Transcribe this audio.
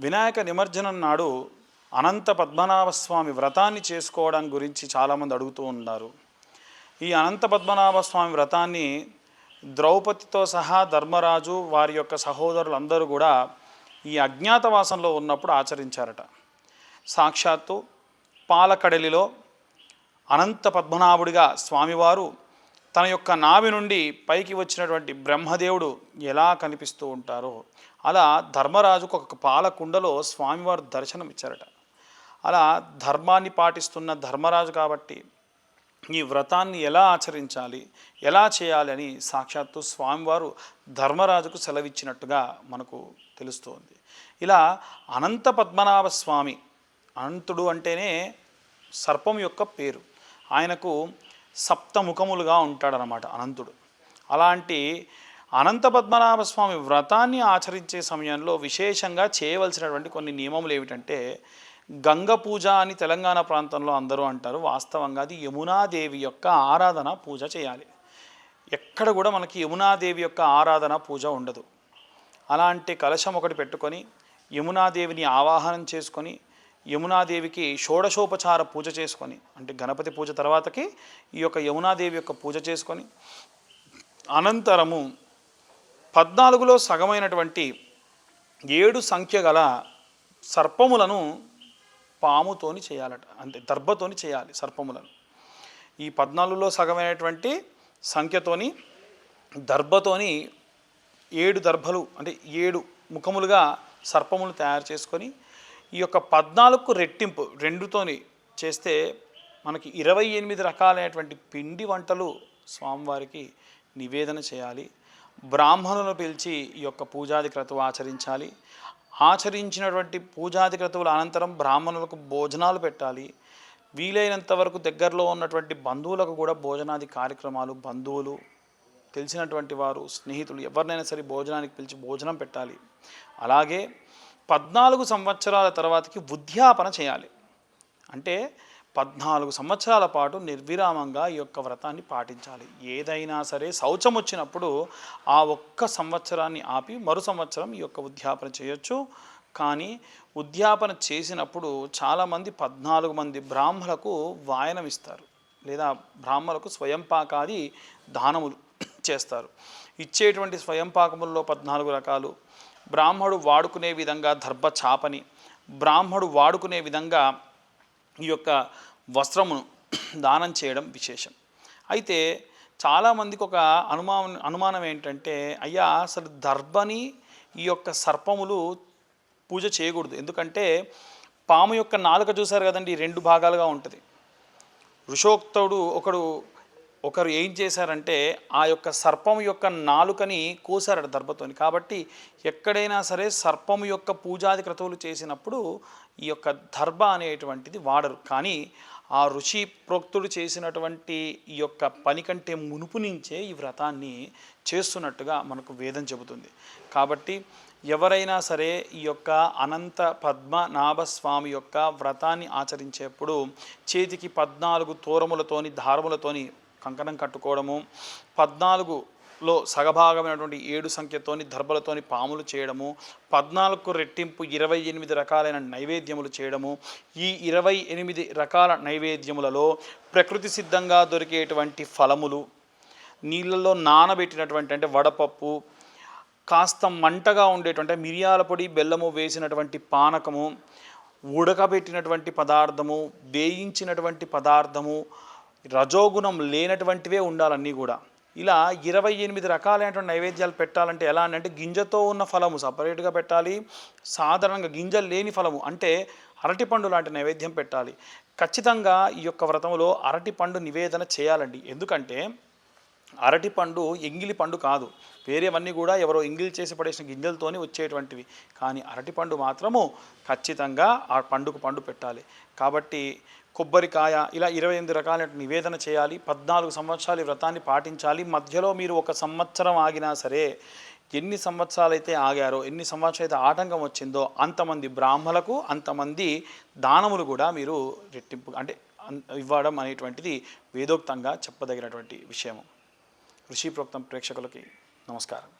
వినాయక నిమజ్జనం నాడు అనంత పద్మనాభ స్వామి వ్రతాన్ని చేసుకోవడం గురించి చాలామంది అడుగుతూ ఉన్నారు. ఈ అనంత పద్మనాభ స్వామి వ్రతాన్ని ద్రౌపదితో సహా ధర్మరాజు వారి యొక్క సహోదరులందరూ కూడా ఈ అజ్ఞాతవాసంలో ఉన్నప్పుడు ఆచరించారట. సాక్షాత్తు పాలకడలిలో అనంత పద్మనాభుడిగా స్వామివారు తన యొక్క నాభి నుండి పైకి వచ్చినటువంటి బ్రహ్మదేవుడు ఎలా కనిపిస్తూ ఉంటారో. అలా ధర్మరాజుకు ఒక పాలకుండలో స్వామివారు దర్శనం ఇచ్చారట అలా ధర్మాన్ని పాటిస్తున్న ధర్మరాజు కాబట్టి ఈ వ్రతాన్ని ఎలా ఆచరించాలి ఎలా చేయాలి అని సాక్షాత్తు స్వామివారు ధర్మరాజుకు సెలవిచ్చినట్టుగా మనకు తెలుస్తోంది. ఇలా అనంత పద్మనాభ స్వామి అనంతుడు అంటేనే సర్పం యొక్క పేరు. ఆయనకు సప్తముఖములుగా ఉంటాడనమాట అనంతుడు. అలాంటి అనంత పద్మనాభ స్వామి వ్రతాన్ని ఆచరించే సమయంలో విశేషంగా చేయవలసినటువంటి కొన్ని నియమములు ఏమిటంటే గంగ పూజ అని తెలంగాణ ప్రాంతంలో అందరూ అంటారు. వాస్తవంగా అది యమునాదేవి యొక్క ఆరాధన పూజ చేయాలి. ఎక్కడ కూడా మనకి యమునాదేవి యొక్క ఆరాధన పూజ ఉండదు. అలాంటి కలశం ఒకటి పెట్టుకొని యమునాదేవిని ఆవాహనం చేసుకొని యమునాదేవికి షోడశోపచార పూజ చేసుకొని అంటే గణపతి పూజ తర్వాతకి ఈ యొక్క యమునాదేవి యొక్క పూజ చేసుకొని అనంతరము పద్నాలుగులో సగమైనటువంటి ఏడు సంఖ్య గల సర్పములను పాముతోని చేయాలట అంటే దర్భతోని చేయాలి సర్పములను. ఈ పద్నాలుగులో సగమైనటువంటి సంఖ్యతోని దర్భతోని ఏడు దర్భలు అంటే ఏడు ముఖములుగా సర్పములు తయారు చేసుకొని ఈ యొక్క పద్నాలుగు రెట్టింపు రెండుతోని చేస్తే మనకి ఇరవై ఎనిమిది రకాలైనటువంటి పిండి వంటలు స్వామివారికి నివేదన చేయాలి. బ్రాహ్మణులను పిలిచి ఈ యొక్క పూజాది క్రతువు ఆచరించాలి. ఆచరించినటువంటి పూజాది క్రతువుల అనంతరం బ్రాహ్మణులకు భోజనాలు పెట్టాలి. వీలైనంత వరకు దగ్గరలో ఉన్నటువంటి బంధువులకు కూడా భోజనాది కార్యక్రమాలు బంధువులు తెలిసినటువంటి వారు స్నేహితులు ఎవరినైనా సరే భోజనానికి పిలిచి భోజనం పెట్టాలి. అలాగే పద్నాలుగు సంవత్సరాల తర్వాతకి ఉద్యాపన చేయాలి. అంటే పద్నాలుగు సంవత్సరాల పాటు నిర్విరామంగా ఈ యొక్క వ్రతాన్ని పాటించాలి. ఏదైనా సరే శౌచం వచ్చినప్పుడు ఆ ఒక్క సంవత్సరాన్ని ఆపి మరు సంవత్సరం ఈ యొక్క ఉద్యాపన చేయొచ్చు. కానీ ఉద్యాపన చేసినప్పుడు చాలామంది పద్నాలుగు మంది బ్రాహ్మణులకు వాయనం ఇస్తారు. లేదా బ్రాహ్మణులకు స్వయంపాకాది దానములు చేస్తారు. ఇచ్చేటువంటి స్వయంపాకముల్లో పద్నాలుగు రకాలు బ్రాహ్మడు వాడుకునే విధంగా దర్భ చాపని బ్రాహ్మడు వాడుకునే విధంగా ఈ యొక్క వస్త్రమును దానం చేయడం విశేషం. అయితే చాలామందికి ఒక అనుమానం అనుమానం ఏంటంటే అయ్యా అసలు దర్భని ఈ యొక్క సర్పములు పూజ చేయకూడదు. ఎందుకంటే పాము యొక్క నాలుక చూశారు కదండి రెండు భాగాలుగా ఉంటుంది. ఋషోక్తుడు ఒకడు ఒకరు ఏం చేశారంటే ఆ యొక్క సర్పం యొక్క నాలుకని కోసారట దర్భతోని. కాబట్టి ఎక్కడైనా సరే సర్పం యొక్క పూజాది క్రతువులు చేసినప్పుడు ఈ యొక్క దర్భ అనేటువంటిది వాడరు. కానీ ఆ ఋషి ప్రోక్తుడు చేసినటువంటి ఈ యొక్క పని కంటే మునుపు నుంచే ఈ వ్రతాన్ని చేస్తున్నట్టుగా మనకు వేదం చెబుతుంది. కాబట్టి ఎవరైనా సరే ఈ యొక్క అనంత పద్మనాభస్వామి యొక్క వ్రతాన్ని ఆచరించేప్పుడు చేతికి పద్నాలుగు తోరములతోని దారములతోని కంకణం కట్టుకోవడము పద్నాలుగులో సగభాగమైనటువంటి ఏడు సంఖ్యతోని దర్భలతోని పాములు చేయడము పద్నాలుగు రెట్టింపు ఇరవై ఎనిమిది రకాలైన నైవేద్యములు చేయడము ఈ ఇరవై ఎనిమిది రకాల నైవేద్యములలో ప్రకృతి సిద్ధంగా దొరికేటువంటి ఫలములు నీళ్ళల్లో నానబెట్టినటువంటి అంటే వడపప్పు కాస్త మంటగా ఉండేటువంటి మిరియాల పొడి బెల్లము వేసినటువంటి పానకము ఉడకబెట్టినటువంటి పదార్థము వేయించినటువంటి పదార్థము రజోగుణం లేనటువంటివే ఉండాలన్నీ కూడా. ఇలా ఇరవై ఎనిమిది రకాలైనటువంటి నైవేద్యాలు పెట్టాలంటే ఎలా అంటే గింజతో ఉన్న ఫలము సపరేట్గా పెట్టాలి సాధారణంగా గింజలు లేని ఫలము అంటే అరటిపండు లాంటి నైవేద్యం పెట్టాలి. ఖచ్చితంగా ఈ యొక్క వ్రతంలో అరటిపండు నివేదన చేయాలండి. ఎందుకంటే అరటిపండు ఎంగిలి పండు కాదు. వేరేవన్నీ కూడా ఎవరో ఎంగిలి చేసి పడేసిన గింజలతోనే వచ్చేటువంటివి. కానీ అరటిపండు మాత్రము ఖచ్చితంగా ఆ పండుకు పండు పెట్టాలి. కాబట్టి కొబ్బరికాయ ఇలా ఇరవై ఎనిమిది రకాల నివేదన చేయాలి. పద్నాలుగు సంవత్సరాలు వ్రతాన్ని పాటించాలి. మధ్యలో మీరు ఒక సంవత్సరం ఆగినా సరే ఎన్ని సంవత్సరాలు అయితే ఆగారో ఎన్ని సంవత్సరాలు అయితే ఆటంకం వచ్చిందో అంతమంది బ్రాహ్మలకు అంతమంది దానములు కూడా మీరు రెట్టింపు అంటే ఇవ్వడం అనేటువంటిది వేదోక్తంగా చెప్పదగినటువంటి విషయము. ఋషి ప్రోక్తం ప్రేక్షకులకి నమస్కారం.